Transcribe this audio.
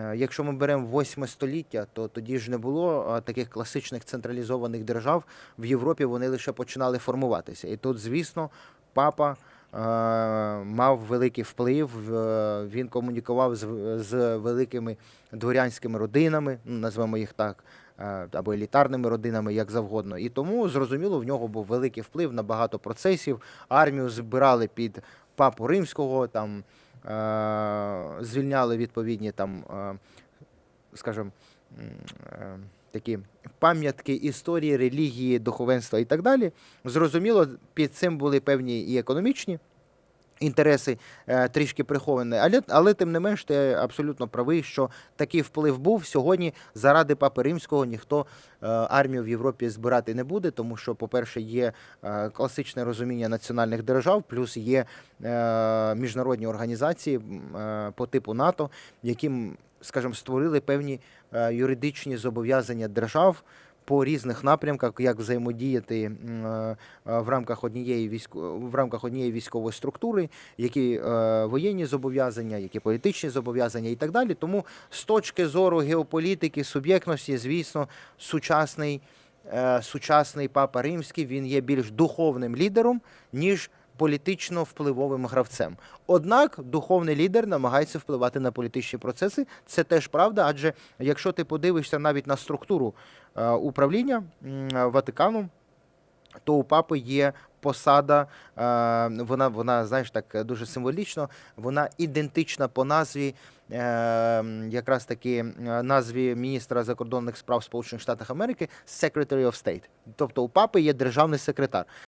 Е, Якщо ми беремо восьме століття, то тоді ж не було таких класичних централізованих держав. В Європі вони лише починали формуватися. І тут, звісно, папа е, мав великий вплив. е, Він комунікував з, великими дворянськими родинами, ну, назвемо їх так, або елітарними родинами, як завгодно. І тому, зрозуміло, в нього був великий вплив на багато процесів. Армію збирали під папу римського, там звільняли відповідні там, е, скажімо, е, такі пам'ятки історії, релігії, духовенства і так далі. Зрозуміло, під цим були певні і економічні. Інтереси е, трішки приховані, але, але тим не менш, ти абсолютно правий, що такий вплив був. Сьогодні заради папи римського ніхто е, армію в Європі збирати не буде, тому що, по-перше, є е, класичне розуміння національних держав, плюс є міжнародні організації по типу НАТО, які, м, скажімо, створили певні юридичні зобов'язання держав. По різних напрямках, як взаємодіяти е, в рамках однієї військо... в рамках однієї військової структури, які е, воєнні зобов'язання, які політичні зобов'язання і так далі. Тому з точки зору геополітики, суб'єктності, звісно, сучасний, е, сучасний папа римський він є більш духовним лідером, ніж політично впливовим гравцем. Однак духовний лідер намагається впливати на політичні процеси. Це теж правда, адже якщо ти подивишся навіть на структуру е, управління Ватикану, то у папи є посада, е, вона, вона, знаєш, так дуже символічно, вона ідентична по назві, е, якраз таки назві міністра закордонних справ Сполучених Штатів Америки Secretary of State. Тобто у папи є державний секретар.